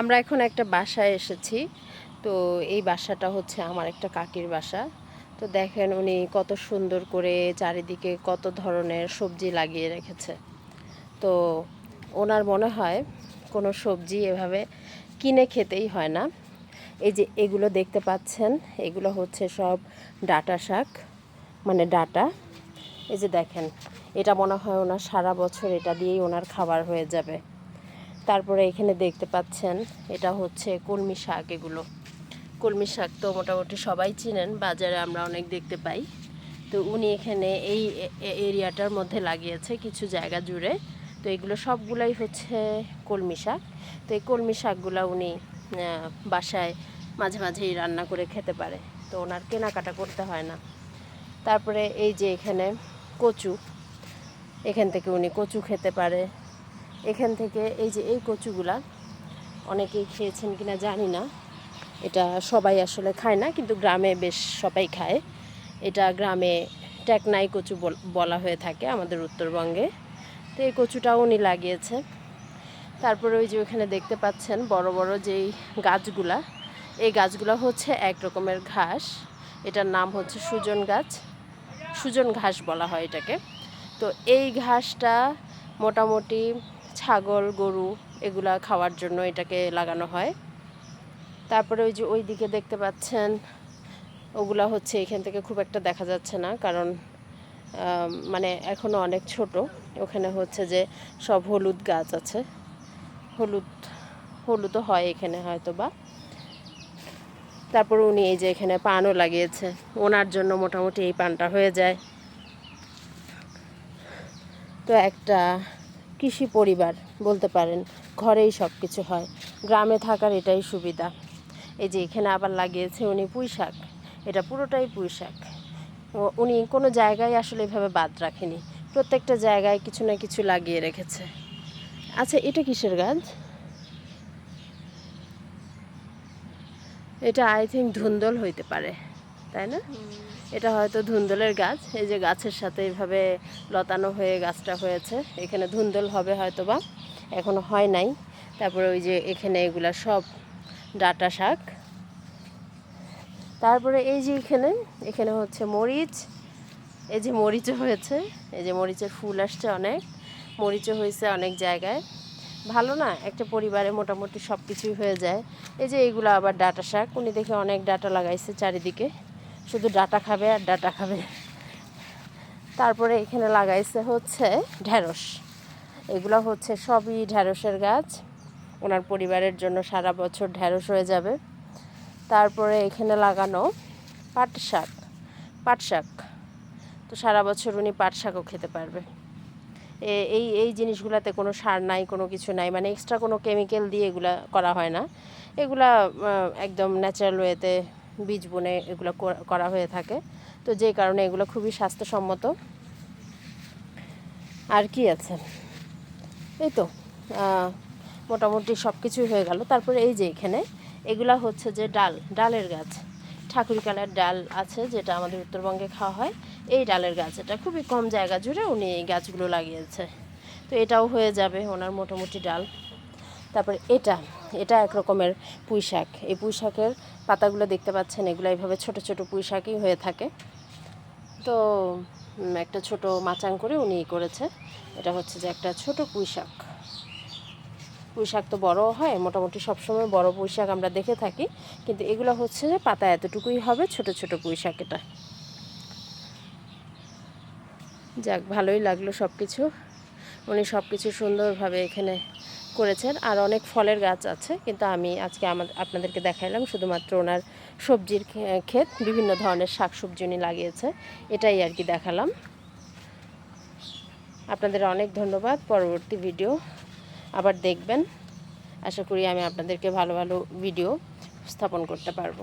আমরা এখন একটা বাসায় এসেছি। তো এই বাসাটা হচ্ছে আমার একটা কাকির বাসা। তো দেখেন উনি কত সুন্দর করে চারিদিকে কত ধরনের সবজি লাগিয়ে রেখেছে। তো ওনার মনে হয় কোনো সবজি এভাবে কিনে খেতেই হয় না। এই যে এগুলো দেখতে পাচ্ছেন, এগুলো হচ্ছে সব ডাটা শাক মানে ডাটা। এই যে দেখেন, এটা মনে হয় ওনার সারা বছর এটা দিয়েই ওনার খাবার হয়ে যাবে। তারপরে এখানে দেখতে পাচ্ছেন, এটা হচ্ছে কলমি শাক এগুলো। কলমি শাক তো মোটামুটি সবাই চিনেন, বাজারে আমরা অনেক দেখতে পাই। তো উনি এখানে এই এরিয়াটার মধ্যে লাগিয়েছে কিছু জায়গা জুড়ে। তো এগুলো সবগুলাই হচ্ছে কলমি শাক। তো এই কলমি শাকগুলো উনি বাসায় মাঝে মাঝেই রান্না করে খেতে পারে। তো ওনার কেনাকাটা করতে হয় না। তারপরে এই যে এখানে কচু, এখান থেকে উনি কচু খেতে পারে। এখান থেকে এই যে এই কচুগুলা অনেকেই খেয়েছেন কিনা জানি না। এটা সবাই আসলে খায় না, কিন্তু গ্রামে বেশ সবাই খায়। এটা গ্রামে টেকনাই কচু বলা হয়ে থাকে আমাদের উত্তরবঙ্গে। তো এই কচুটাও উনি লাগিয়েছে। তারপরে ওই যে ওখানে দেখতে পাচ্ছেন বড় বড় যেই গাছগুলা, এই গাছগুলো হচ্ছে এক রকমের ঘাস। এটার নাম হচ্ছে সুজন গাছ, সুজন ঘাস বলা হয় এটাকে। তো এই ঘাসটা মোটামুটি ছাগল, গরু এগুলা খাওয়ার জন্য এটাকে লাগানো হয়। তারপরে ওই যে ওই দিকে দেখতে পাচ্ছেন, ওগুলা হচ্ছে এখান থেকে খুব একটা দেখা যাচ্ছে না কারণ মানে এখনও অনেক ছোট। ওখানে হচ্ছে যে সব হলুদ গাছ আছে। হলুদ, হলুদও হয় এখানে হয়তো বা তারপর উনি এই যে এখানে পানও লাগিয়েছে। ওনার জন্য মোটামুটি এই পানটা হয়ে যায়। তো একটা কৃষি পরিবার বলতে পারেন, ঘরেই সব কিছু হয়। গ্রামে থাকার এটাই সুবিধা। এই যে এখানে আবার লাগিয়েছে উনি পুঁই শাক। এটা পুরোটাই পুঁই শাক। উনি কোনো জায়গায় আসলে এভাবে বাদ রাখেনি। প্রত্যেকটা জায়গায় কিছু না কিছু লাগিয়ে রেখেছে। আচ্ছা এটা কিসের গাছ? এটা আই থিঙ্ক ধুন্দল হইতে পারে। তাই না? এটা হয়তো ধুন্দলের গাছ। এই যে গাছের সাথে এইভাবে লতানো হয়ে গাছটা হয়েছে। এখানে ধুন্দল হবে হয়তো বা এখনও হয় নাই। তারপরে ওই যে এখানে এগুলা সব ডাটা শাক। তারপরে এই যে এখানে এখানে হচ্ছে মরিচ। এই যে মরিচও হয়েছে। এই যে মরিচের ফুল আসছে অনেক। মরিচও হয়েছে অনেক জায়গায়। ভালো না? একটা পরিবারে মোটামুটি সব কিছুই হয়ে যায়। এই যে এইগুলো আবার ডাটা শাক। উনি দেখে অনেক ডাটা লাগাইছে চারিদিকে। শুধু ডাটা খাবে আর ডাটা খাবে। তারপরে এখানে লাগাইছে হচ্ছে ঢ্যাঁড়স এগুলো হচ্ছে সবই ঢ্যাঁড়সের গাছ। ওনার পরিবারের জন্য সারা বছর ঢ্যাঁড়স হয়ে যাবে। তারপরে এখানে লাগানো পাট শাক। পাট শাক। তো সারা বছর উনি পাট শাকও খেতে পারবে। এই এই জিনিসগুলোতে কোনো সার নাই, কোনো কিছু নাই। মানে এক্সট্রা কোনো কেমিক্যাল দিয়ে এগুলা করা হয় না। এগুলা একদম ন্যাচারাল ওয়েতে বীজ বুনে এগুলো করা- হয়ে থাকে। তো যেই কারণে এগুলো খুবই স্বাস্থ্যসম্মত। আর কি আছে? এই তো মোটামুটি সব কিছুই হয়ে গেল। তারপরে এই যে এখানে, এগুলা হচ্ছে যে ডাল, ডালের গাছ। ঠাকুরি কালার ডাল আছে যেটা আমাদের উত্তরবঙ্গে খাওয়া হয়। এই ডালের গাছ, এটা খুবই কম জায়গা জুড়ে উনি এই গাছগুলো লাগিয়েছে। তো এটাও হয়ে যাবে ওনার মোটামুটি ডাল। তারপরে এটা এটা এক রকমের পুঁই শাক এই পুঁই শাকের পাতাগুলো দেখতে পাচ্ছেন, এগুলো এইভাবে ছোট ছোট পুঁই শাকই হয়ে থাকে। তো একটা ছোট মাচাং করে উনি করেছে। এটা হচ্ছে যে একটা ছোট পুঁই শাক পুঁই শাক তো বড় হয়, মোটামুটি সবসময় বড় পুঁই শাক আমরা দেখে থাকি, কিন্তু এগুলো হচ্ছে যে পাতা এতটুকুই হবে ছোট ছোট পুঁই শাক এটা। যাক, ভালোই লাগল সব কিছু উনি সব কিছু সুন্দরভাবে এখানে করেছেন আর অনেক ফলের গাছ আছে, কিন্তু আমি আজকে আমার আপনাদেরকে দেখাইলাম শুধুমাত্র ওনার সবজির ক্ষেত, বিভিন্ন ধরনের শাক সবজি উনি লাগিয়েছে, এটাই আর কি দেখালাম। আপনাদের অনেক ধন্যবাদ, পরবর্তী ভিডিও আবার দেখবেন। আশা করি আমি আপনাদেরকে ভালো ভালো ভিডিও স্থাপন করতে পারব।